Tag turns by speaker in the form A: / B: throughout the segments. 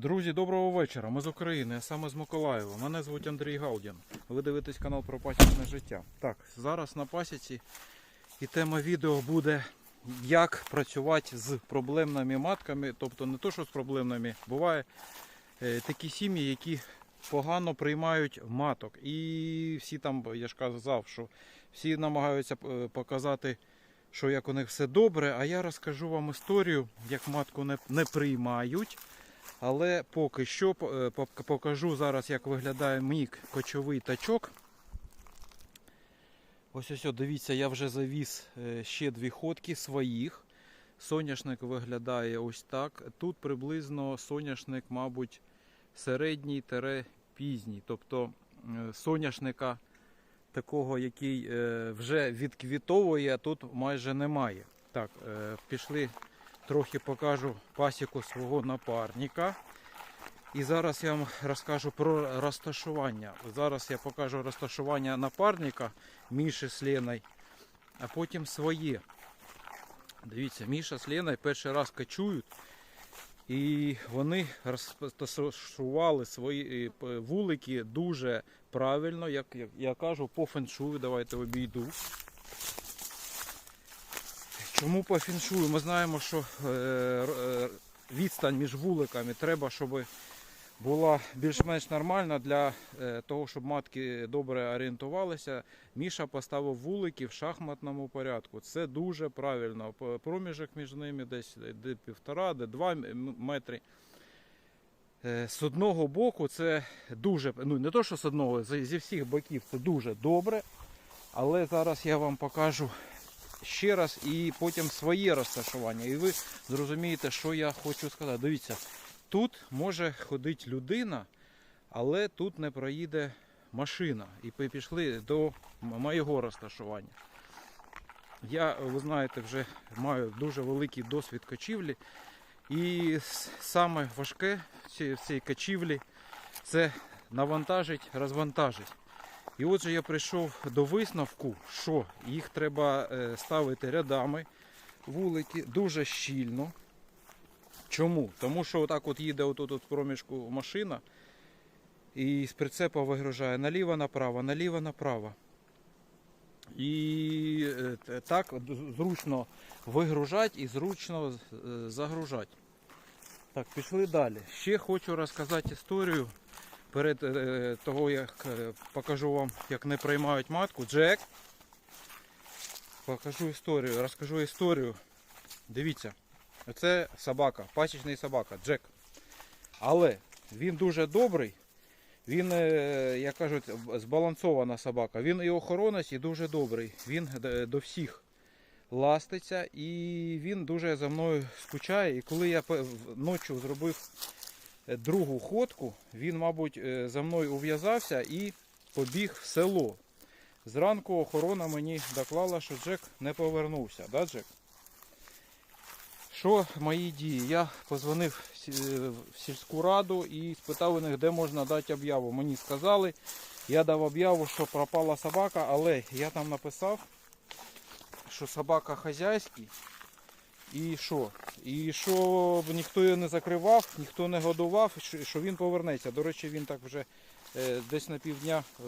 A: Друзі, доброго вечора. Ми з України, а саме з Миколаєва. Мене звуть Андрій Галдін. Ви дивитесь канал про пасічне життя. Так, зараз на пасіці і тема відео буде як працювати з проблемними матками. Тобто не то, що з проблемними, буває е, такі сім'ї, які погано приймають маток. І всі там, я ж казав, що всі намагаються е, показати, що як у них все добре. А я розкажу вам історію, як матку не, не приймають. Але поки що е, покажу зараз, як виглядає мій кочовий тачок. Ось ось, дивіться, я вже завіз е, ще дві ходки своїх. Соняшник виглядає ось так. Тут приблизно соняшник, мабуть, середній тере пізній. Тобто е, соняшника такого, який вже відквітовує, тут майже немає. Так, пішли трохи покажу пасіку свого напарника. І зараз я вам розкажу про розташування. Зараз я покажу розташування напарника Міші з Леною, а потім своє. Дивіться, Міша з Леною перший раз качують. І вони розташували свої е, вулики дуже правильно, як, як я кажу, по феншую. Давайте обійду. Чому по фіншую? Ми знаємо, що е, е, відстань між вуликами треба, щоб була більш-менш нормальна для е, того, щоб матки добре орієнтувалися. Міша поставив вулики в шахматному порядку. Це дуже правильно. Проміжок між ними десь де півтора, де два метри. З одного боку це дуже, ну не то, що з одного, зі всіх боків це дуже добре. Але зараз я вам покажу ще раз і потім своє розташування. І ви зрозумієте, що я хочу сказати. Дивіться, тут може ходити людина, але тут не проїде машина. І пішли до моєго розташування. Я, ви знаєте, вже маю дуже великий досвід кочівлі. І саме важке в цій, кочівлі це навантажить, розвантажить. І отже, я прийшов до висновку, що їх треба е, ставити рядами, вулики дуже щільно. Чому? Тому що отак от їде отут от проміжку машина і з прицепа вигружає наліво направо, наліво направо. І е, так зручно вигружати і зручно е, загружати. Так, пішли далі. Ще хочу розказати історію перед е, того, як е, покажу вам, як не приймають матку. Джек. Покажу історію, розкажу історію. Дивіться, це собака, пасічний собака, Джек. Але він дуже добрий. Він, е, як кажуть, збалансована собака. Він і охоронець, і дуже добрий. Він до всіх ластиться і він дуже за мною скучає. І коли я ночі зробив другу ходку, він, мабуть, е, за мною ув'язався і побіг в село. Зранку охорона мені доклала, що Джек не повернувся. Да, Джек? Що мої дії? Я позвонив в в сільську раду і спитав у них, де можна дати об'яву. Мені сказали, я дав об'яву, що пропала собака, але я там написав, що собака хазяйський. І що? І що ніхто його не закривав, ніхто не годував, що- він повернеться. До речі, він так вже е, десь на півдня е,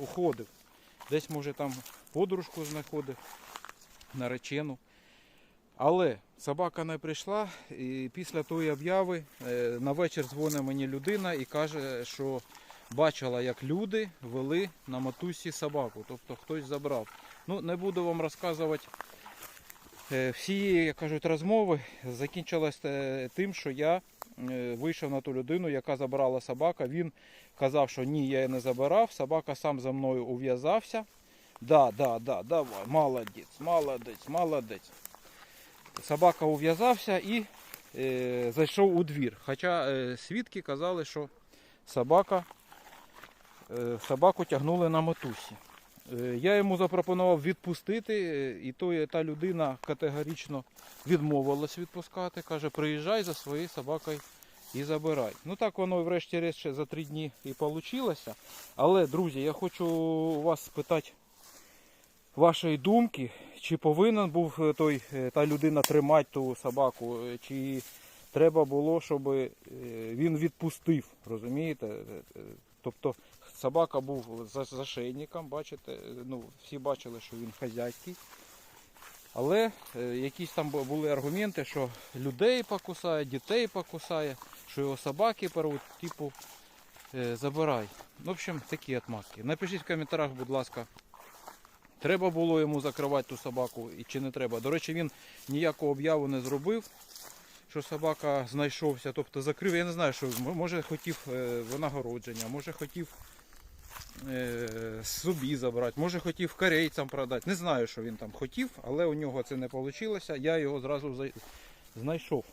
A: уходив. Десь, може, там подружку знаходив, наречену. Але собака не прийшла, і після тої обяви е, на вечір дзвонить мені людина і каже, що бачила, як люди вели на матусі собаку, тобто хтось забрав. Ну, не буду вам розказувати всі, як кажуть, розмови. Закінчилось е, тим, що я е, вийшов на ту людину, яка забрала собака. Він казав, що ні, я її не забирав. Собака сам за мною ув'язався. Да, да, да, давай, молодець, молодець, молодець. Собака ув'язався і е, зайшов у двір. Хоча е, свідки казали, що собака, е, собаку тягнули на матусі. Е, я йому запропонував відпустити, е, і то, та людина категорично відмовилась відпускати. Каже, приїжджай за своєю собакою і забирай. Ну так воно врешті-решт за три дні і вийшло. Але, друзі, я хочу вас спитати вашої думки, чи повинен був е, той, та людина тримати ту собаку, чи треба було, щоб він відпустив, розумієте? Тобто собака був за зашейником, бачите, е, ну, всі бачили, що він хазяйський. Але е, якісь там були аргументи, що людей покусає, дітей покусає, що його собаки порвуть, типу, е, забирай. В общем, такі отмазки. Напишіть в коментарях, будь ласка, треба було йому закривати ту собаку і чи не треба. До речі, він ніякого об'яву не зробив, що собака знайшовся, тобто закрив. Я не знаю, що може хотів е, винагородження, може хотів собі забрати, може хотів корейцям продати. Не знаю, що він там хотів, але у нього це не вийшло. Я його зразу знайшов.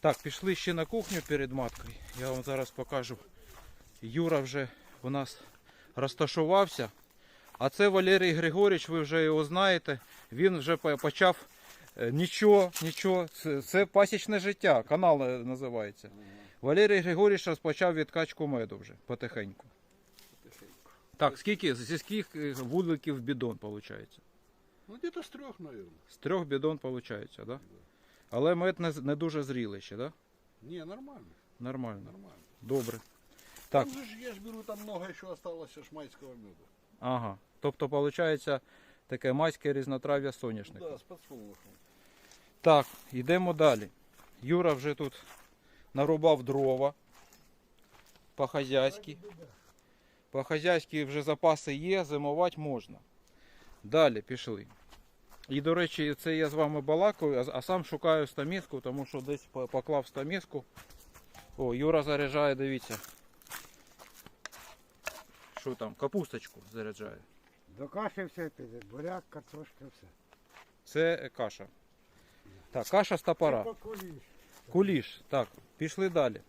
A: Так, пішли ще на кухню перед маткою. Я вам зараз покажу. Юра вже у нас розташувався. А це Валерій Григорійович, ви вже його знаєте. Він вже почав е, нічого, нічого. Це, це пасічне життя. Канал е, називається. Валерій Григорійович розпочав відкачку меду вже потихеньку. Так, скільки, зі скільки вудликів бідон виходить?
B: Ну, где-то с трех, наверное.
A: З трьох бідон виходить, так? Да? Але мед не, не дуже зрілий ще, так? Да?
B: Не, нормально,
A: Нормально.
B: нормально.
A: Добре. Так,
B: же ж, я ж беру, там много осталось аж майского меда.
A: ага. Тобто, виходить, таке майське різнотрав'я соняшника.
B: Да, с подсолнухом.
A: Так, йдемо далі. Юра вже тут нарубав дрова по-хазяйськи. По-хазяйськи вже запаси є, зимувати можна. Далі пішли. І, до речі, це я з вами балакаю, а, сам шукаю стамеску, тому що десь поклав стамеску. О, Юра заряджає, дивіться. Що там? Капусточку заряджає.
C: До каші все піде, буряк, картошка, все.
A: Це каша. Так, каша з топора.
C: Покуліш.
A: Куліш. Так, пішли далі.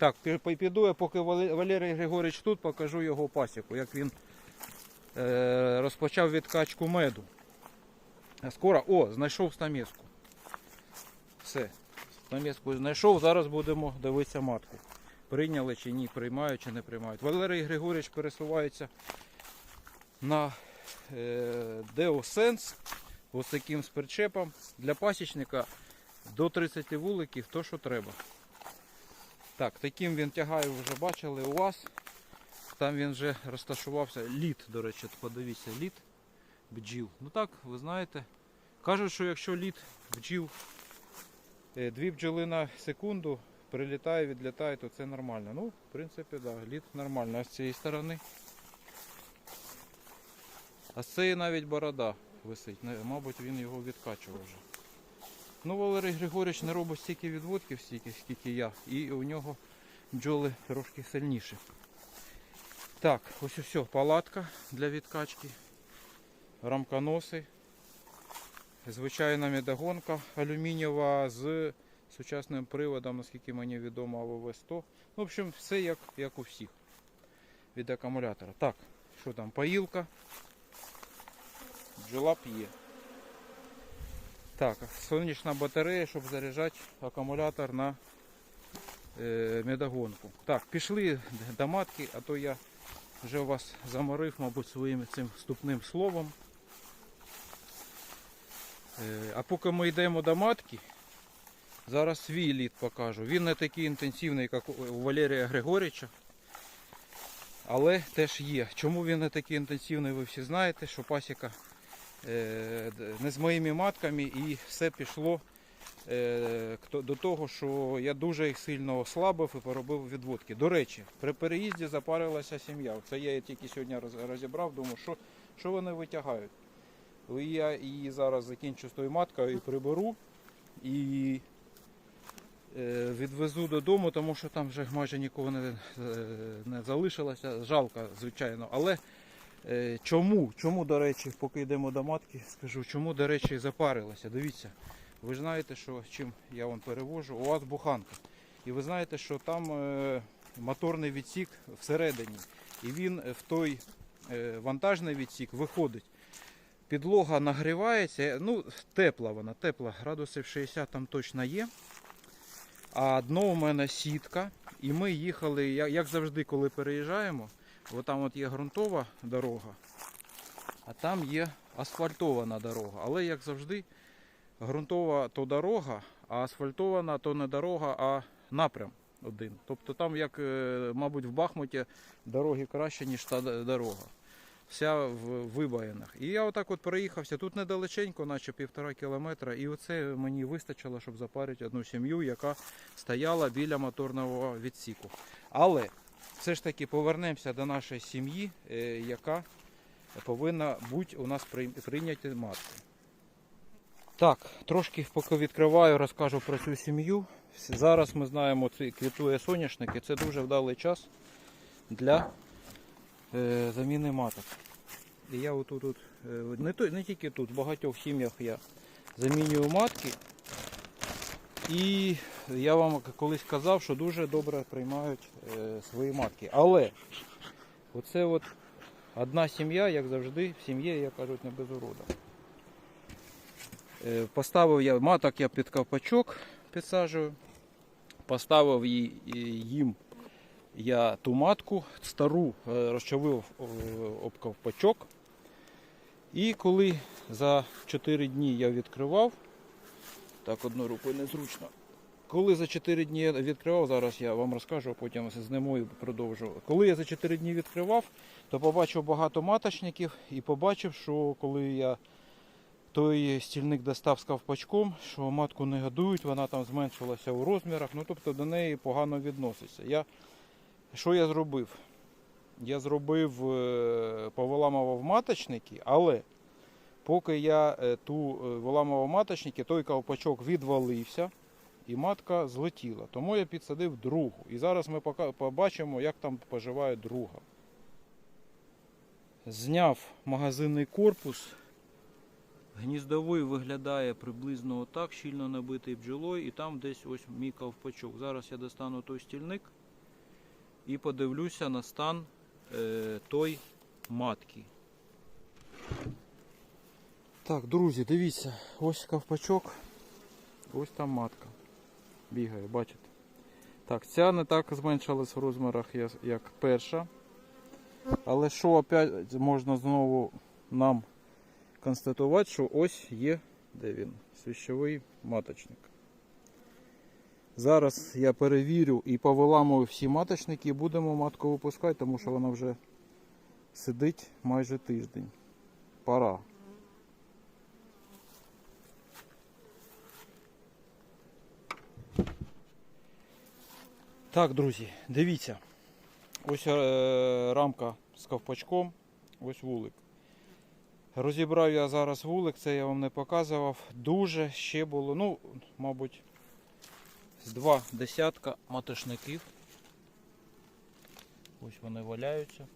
A: Так, пі- пі- піду я, поки Валерій Григорович тут, покажу його пасіку, як він е, розпочав відкачку меду. Скоро, о, знайшов стамеску. Все. Стамеску знайшов, зараз будемо дивитися матку. Прийняли чи ні, приймають чи не приймають. Валерій Григорович пересувається на е, Деосенс ось таким з причепом для пасічника до 30 вуликів, то що треба. Так, таким він тягає, вже бачили у вас. Там він вже розташувався. Лід, до речі, подивіться, лід бджіл. Ну так, ви знаєте. Кажуть, що якщо лід бджіл е, дві бджоли на секунду прилітає, відлітає, то це нормально. Ну, в принципі, так, да, лід нормально. А з цієї сторони. А з цієї навіть борода висить. Мабуть, він його відкачував вже. Ну, Валерій Григорович не робить стільки відводків, стільки, скільки я. І у нього бджоли трошки сильніші. Так, ось все, палатка для відкачки. Рамконоси. Звичайна медогонка алюмінієва з сучасним приводом, наскільки мені відомо, АВВ-100. Ну, в общем, все як, як у всіх від акумулятора. Так, що там, поїлка. Бджола п'є. Так, сонячна батарея, щоб заряджати акумулятор на е, медогонку. Так, пішли до матки, а то я вже вас заморив, мабуть, своїм цим вступним словом. Е, а поки ми йдемо до матки, зараз свій лід покажу. Він не такий інтенсивний, як у Валерія Григорича. Але теж є. Чому він не такий інтенсивний, ви всі знаєте, що пасіка не з моїми матками і все пішло е, до того, що я дуже їх сильно ослабив і поробив відводки. До речі, при переїзді запарилася сім'я. Це я тільки сьогодні розібрав, думаю, що, що вони витягають. Я її зараз закінчу з тою маткою і приберу і е, відвезу додому, тому що там вже майже нікого не, е, не залишилося. Жалко, звичайно. Але Е, Чому, чому, до речі, поки йдемо до матки, скажу, чому, до речі, запарилася. Дивіться, ви знаєте, що чим я вам перевожу, у вас буханка. І ви знаєте, що там е, моторний відсік всередині. І він е, в той е, вантажний відсік виходить. Підлога нагрівається, ну, тепла вона, тепла, градусів 60 там точно є. А дно у мене сітка. І ми їхали, як завжди, коли переїжджаємо. От там от є ґрунтова дорога, а там є асфальтована дорога. Але як завжди, ґрунтова то дорога, а асфальтована то не дорога, а напрям один. Тобто там, як, е, мабуть, в Бахмуті дороги краще, ніж та дорога. Вся в вибоїнах. І я отак от проїхався. Тут недалеченько, наче півтора кілометра. І оце мені вистачило, щоб запарити одну сім'ю, яка стояла біля моторного відсіку. Але все ж таки повернемося до нашої сім'ї, е, яка повинна бути у нас прий- прийняті матки. Так, трошки поки відкриваю, розкажу про цю сім'ю. Зараз ми знаємо, це квітує соняшник, і це дуже вдалий час для е, заміни маток. І я отут, тут, е, не, то, не тільки тут, в багатьох сім'ях я замінюю матки. І я вам колись казав, що дуже добре приймають е, свої матки. Але оце от одна сім'я, як завжди, в сім'ї, як кажуть, не без урода. Е, Поставив я маток я під ковпачок підсаджую. Поставив їй- їм я ту матку стару е, розчавив е, об ковпачок. І коли за 4 дні я відкривав, так одною рукою незручно. Коли за 4 дні відкривав, зараз я вам розкажу, а потім з немою продовжу. Коли я за 4 дні відкривав, то побачив багато маточників і побачив, що коли я той стільник достав з ковпачком, що матку не годують, вона там зменшилася у розмірах, ну тобто до неї погано відноситься. Я, що я зробив? Я зробив, е, повиламував маточники, але поки я е, ту е, виламував маточники, той ковпачок відвалився і матка злетіла. Тому я підсадив другу. І зараз ми побачимо, як там поживає друга. Зняв магазинний корпус. Гніздовий виглядає приблизно отак, щільно набитий бджолою, і там десь ось мій ковпачок. Зараз я достану той стільник і подивлюся на стан е, той матки. Так, друзі, дивіться, ось ковпачок, ось там матка. Бігає, бачите? Так, ця не так зменшилась в розмірах, як перша. Але що опять можна знову нам констатувати, що ось є, де він, свіщовий маточник. Зараз я перевірю і повиламую всі маточники і будемо матку випускати, тому що вона вже сидить майже тиждень. Пора. Так, друзі, дивіться. Ось е, рамка з ковпачком, ось вулик. Розібрав я зараз вулик, це я вам не показував. Дуже ще було, ну, мабуть, два десятка матошників. Ось вони валяються.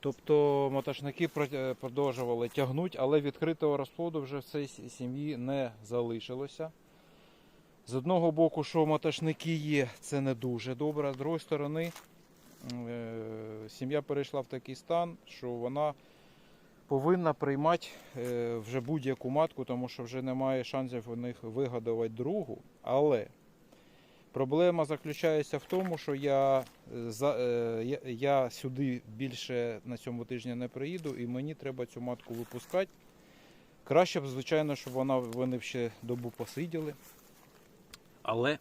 A: Тобто мотошники е, продовжували тягнути, але відкритого розплоду вже в цій сім'ї не залишилося. З одного боку, що мотошники є, це не дуже добре. З другої сторони, е, сім'я перейшла в такий стан, що вона повинна приймати е, вже будь-яку матку, тому що вже немає шансів у них вигодувати другу. Але проблема заключається в тому, що я, е, я, я сюди більше на цьому тижні не приїду, і мені треба цю матку випускати. Краще б, звичайно, щоб вона, вони ще добу посиділи. Але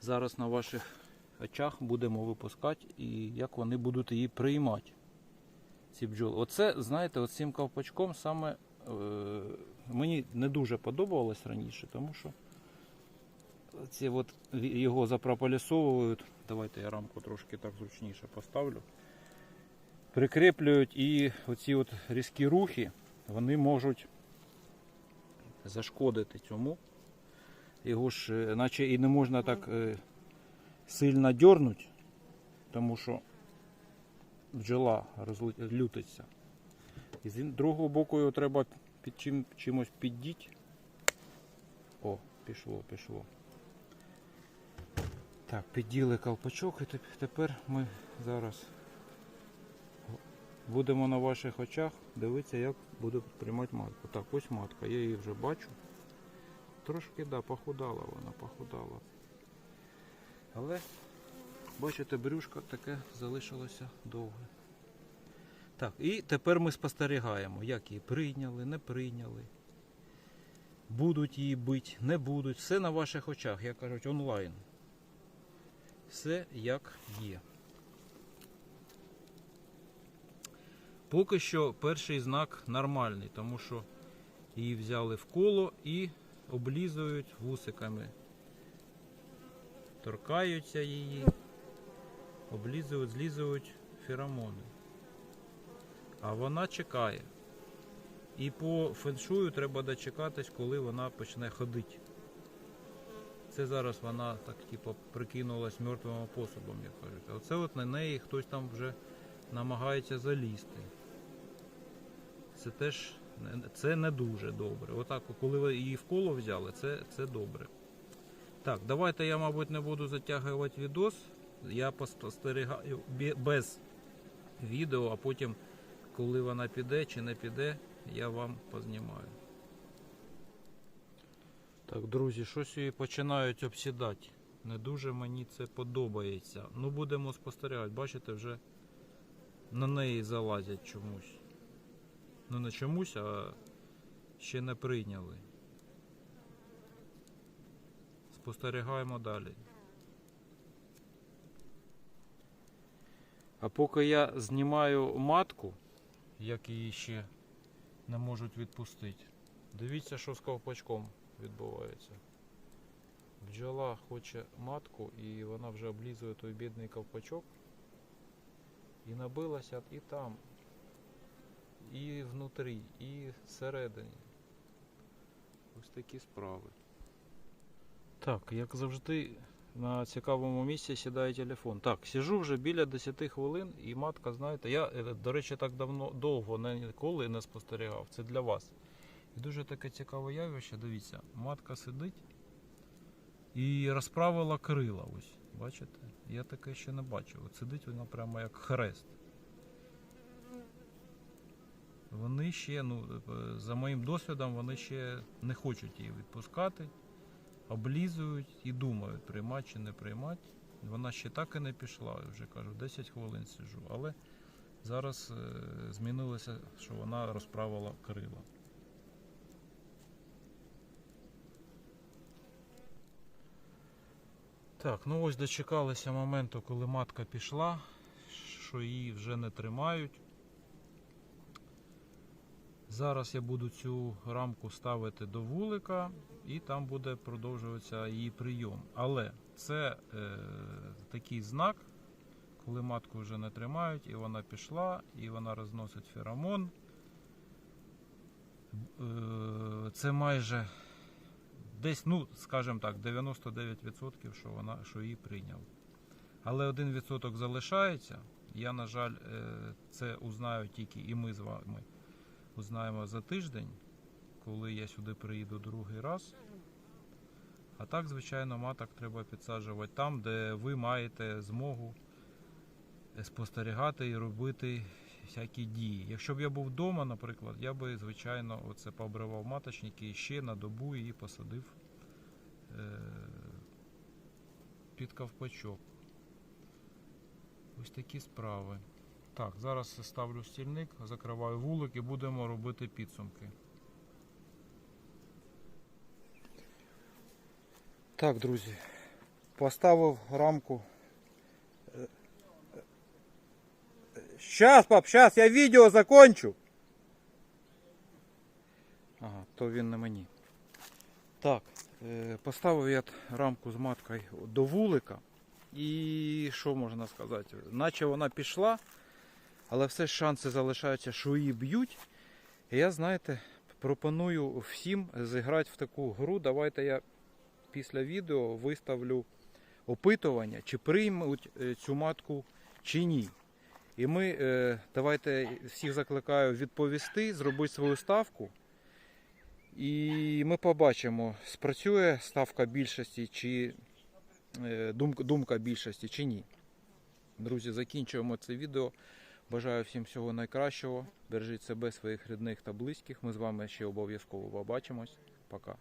A: зараз на ваших очах будемо випускати і як вони будуть її приймати. Ці бджоли. Оце, знаєте, оцим ковпачком саме е, мені не дуже подобалось раніше, тому що ці от його запрополісовують. Давайте я рамку трошки так зручніше поставлю. Прикріплюють і оці от різкі рухи, вони можуть зашкодити цьому. Його ж, е, наче і не можна так е, сильно дьорнути, тому що бджола розлю- лютиться. І з другого боку його треба під чим, чимось піддіти. О, пішло, пішло. Так, підділи колпачок і тепер ми зараз будемо на ваших очах дивитися, як буде приймати матку. Так, ось матка, я її вже бачу. Трошки, да, похудала вона, похудала. Але, бачите, брюшко таке залишилося довге. Так, і тепер ми спостерігаємо, як її прийняли, не прийняли. будуть її бити, не будуть. Все на ваших очах, як кажуть, онлайн. Все як є. Поки що перший знак нормальний, тому що її взяли в коло і облізують вусиками. Торкаються її, облізують, злізують феромони. А вона чекає. І по феншую треба дочекатись, коли вона почне ходити. Це зараз вона так типу, прикинулась мертвим способом, як кажуть. А оце от на неї хтось там вже намагається залізти. Це теж це не дуже добре. Отак, коли ви її в коло взяли, це, це добре. Так, давайте я, мабуть, не буду затягувати відос. Я спостерігаю без відео, а потім, коли вона піде чи не піде, я вам познімаю. Так, друзі, щось її починають обсідати. Не дуже мені це подобається. Ну, будемо спостерігати. Бачите, вже на неї залазять чомусь. Ну не чомусь, а ще не прийняли. Спостерігаємо далі. А поки я знімаю матку, як її ще не можуть відпустити. Дивіться, що з ковпачком відбувається. Бджола хоче матку і вона вже облізує той бідний ковпачок. І набилася і там, і внутрі, і всередині. Ось такі справи. Так, як завжди, на цікавому місці сідає телефон. Так, сижу вже біля 10 хвилин, і матка, знаєте, я, е, до речі, так давно довго не- ніколи не спостерігав. Це для вас. І дуже таке цікаве явище, дивіться, матка сидить і розправила крила. Ось, бачите? Я таке ще не бачив. От сидить вона прямо як хрест. Вони ще, ну, е, за моїм досвідом, вони ще не хочуть її відпускати, облізують і думають, приймати чи не приймати. Вона ще так і не пішла, я вже кажу, 10 хвилин сиджу. Але зараз е, змінилося, що вона розправила крила. Так, ну ось дочекалися моменту, коли матка пішла, що її вже не тримають. Зараз я буду цю рамку ставити до вулика і там буде продовжуватися її прийом. Але це е, такий знак, коли матку вже не тримають, і вона пішла, і вона розносить феромон. Е, це майже десь, ну, скажімо так, 99%, що вона що її прийняв. Але 1% залишається. Я, на жаль, е, це узнаю тільки і ми з вами узнаємо за тиждень, коли я сюди приїду другий раз. А так, звичайно, маток треба підсаджувати там, де ви маєте змогу е, спостерігати і робити всякі дії. Якщо б я був вдома, наприклад, я би, звичайно, оце пообривав маточники і ще на добу її посадив е- під ковпачок. Ось такі справи. Так, зараз ставлю стільник, закриваю вулик і будемо робити підсумки. Так, друзі, поставив рамку. Сейчас, пап, сейчас, я відео закончу. Ага, то він не мені. Так, е, поставив я рамку з маткою до вулика. І що можна сказати? Наче вона пішла, але все шанси залишаються, що її б'ють. Я, знаєте, пропоную всім зіграти в таку гру. Давайте я після відео виставлю опитування, чи приймуть е, цю матку чи ні. І ми е, давайте всіх закликаю відповісти, зробити свою ставку. І ми побачимо, спрацює ставка більшості чи е, думка більшості чи ні. Друзі, закінчуємо це відео. Бажаю всім всього найкращого. Бережіть себе, своїх рідних та близьких. Ми з вами ще обов'язково побачимось. Пока.